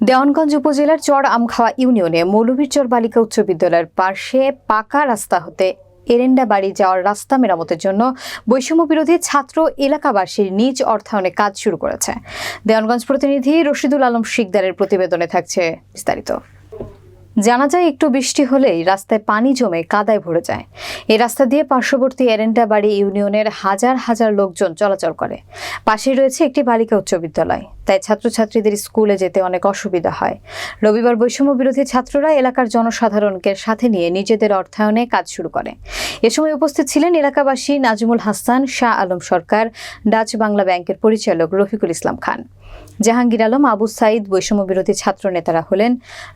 দেওয়ানগঞ্জ উপজেলার চর আমখাওয়া ইউনিয়নে মৌলভীরচর বালিকা উচ্চ বিদ্যালয়ের পাশে পাকা রাস্তা হতে এরেন্ডা বাড়ি যাওয়ার রাস্তা মেরামতের জন্য বৈষম্য বিরোধী ছাত্র এলাকাবাসীর নিজ অর্থায়নে কাজ শুরু করেছে। দেওয়ানগঞ্জ প্রতিনিধি রশিদুল আলম শিকদারের প্রতিবেদনে থাকছে বিস্তারিত। জানা যায়, একটু বৃষ্টি হলেই রাস্তায় পানি জমে কাদায় ভরে যায়। এই রাস্তা দিয়ে পার্শ্ববর্তী এরেন্ডা বাড়ি ইউনিয়নের হাজার হাজার লোকজন চলাচল করে। পাশে রয়েছে একটি বালিকা উচ্চ বিদ্যালয়। তাই ছাত্রছাত্রীদের স্কুলে যেতে অনেক অসুবিধা হয়। রবিবার বৈষম্য বিরোধী ছাত্ররা এলাকার জনসাধারণকে সাথে নিয়ে নিজেদের অর্থায়নে কাজ শুরু করে। এ সময় উপস্থিত ছিলেন এলাকাবাসী নাজমুল হাসান, শাহ আলম সরকার, ডাচ বাংলা ব্যাংকের পরিচালক রফিকুল ইসলাম খান। জাহাঙ্গীর আলম, আবু সাইদ বৈষম্য বিরোধী ছাত্র নেতারা হলেন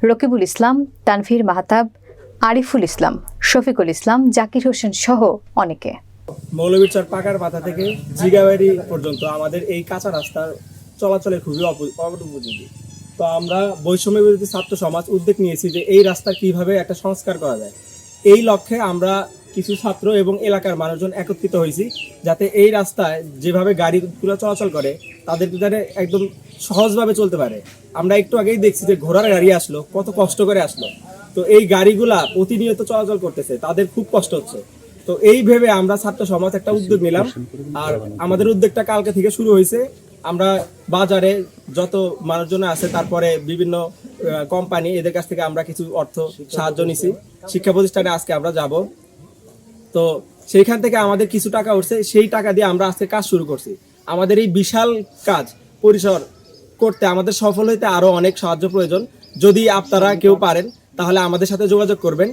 রকিবুল ইসলাম, তানভীর মাহতাব, আরিফুল ইসলাম, শফিকুল ইসলাম, জাকির হোসেন সহ অনেকে। মৌলভীরচর পাকার মাথা থেকে জিগাবাড়ি পর্যন্ত আমাদের এই কাঁচা রাস্তার চলাচলের খুবই অনুপযোগী তো আমরা বৈষম্য বিরোধী ছাত্র সমাজ উদ্যোগ নিয়েছি যে এই রাস্তা কীভাবে একটা সংস্কার করা যায়। এই লক্ষ্যে আমরা কিছু ছাত্র এবং এলাকার মানুষজন একত্রিত হয়েছি যাতে এই রাস্তায় যেভাবে গাড়িগুলো চলাচল করে, তাদেরকে যাতে একদম সহজভাবে চলতে পারে। আমরা একটু আগেই দেখছি যে ঘোড়ার গাড়ি আসলো, কত কষ্ট করে আসলো। তো এই গাড়িগুলা প্রতিনিয়ত চলাচল করতেছে, তাদের খুব কষ্ট হচ্ছে। তো এই ভেবে আমরা ছাত্র সমাজ একটা উদ্যোগ নিলাম। আর আমাদের উদ্যোগটা কালকে থেকে শুরু হয়েছে। আমরা বাজারে যত মানুষজন আছে, তারপরে বিভিন্ন কোম্পানি এদের কাছ থেকে আমরা কিছু অর্থ সাহায্য নিছি। শিক্ষা প্রতিষ্ঠানে আজকে আমরা যাব। তো সেইখান থেকে আমাদের কিছু টাকা উঠছে, সেই টাকা দিয়ে আমরা আজকে কাজ শুরু করছি। আমাদের এই বিশাল কাজ, পরিসর করতে আমাদের সফল হইতে আরও অনেক সাহায্য প্রয়োজন। যদি আপনারা কেউ পারেন, তাহলে আমাদের সাথে যোগাযোগ করবেন।